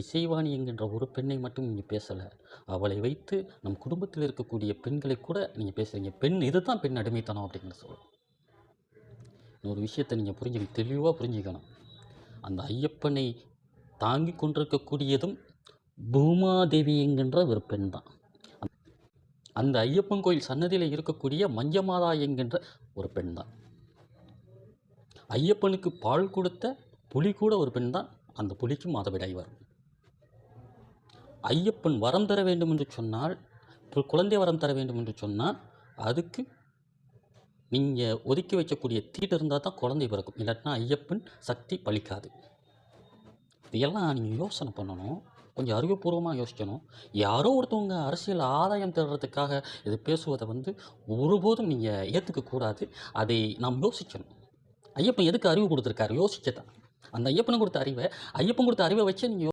இசைவாணி என்கின்ற ஒரு பெண்ணை மட்டும் நீங்கள் பேசலை. அவளை வைத்து நம் குடும்பத்தில் இருக்கக்கூடிய பெண்களை கூட நீங்கள் பேசுகிறீங்க பெண் இதுதான் பெண் அடிமைத்தனம் அப்படின்னு சொல்லலாம் ஒரு விஷயத்தை நீங்கள் புரிஞ்சு தெளிவாக புரிஞ்சுக்கணும். அந்த ஐயப்பனை தாங்கி கொண்டிருக்கக்கூடியதும் பூமாதேவி என்கின்ற ஒரு பெண் தான். அந்த ஐயப்பன் கோயில் சன்னதியில் இருக்கக்கூடிய மஞ்சமாதா என்கின்ற ஒரு பெண் தான். ஐயப்பனுக்கு பால் கொடுத்த புலி கூட ஒரு பெண் தான். அந்த புலிக்கும் மாதவிடாய் வரும். ஐயப்பன் வரம் தர வேண்டும் என்று சொன்னால் குழந்தை வரம் தர வேண்டும் என்று சொன்னால் அதுக்கு நீங்கள் ஒதுக்கி வைக்கக்கூடிய தீட்டு இருந்தால் தான் குழந்தை பிறக்கும். இல்லாட்டினா ஐயப்பன் சக்தி பலிக்காது. இதையெல்லாம் நீங்கள் யோசனை பண்ணணும். கொஞ்சம் அறிவுபூர்வமாக யோசிக்கணும். யாரோ ஒருத்தவங்க அரசியல் ஆதாயம் தேடுறதுக்காக இது பேசுவதை வந்து ஒருபோதும் நீங்கள் ஏற்றுக்கக்கூடாது அதை நாம் யோசிக்கணும். ஐயப்பன் எதுக்கு அறிவு கொடுத்துருக்காரு? யோசிக்க தான் அந்த ஐயப்பன் கொடுத்த அறிவை ஐயப்பன் கொடுத்த அறிவை வச்சு நீங்கள்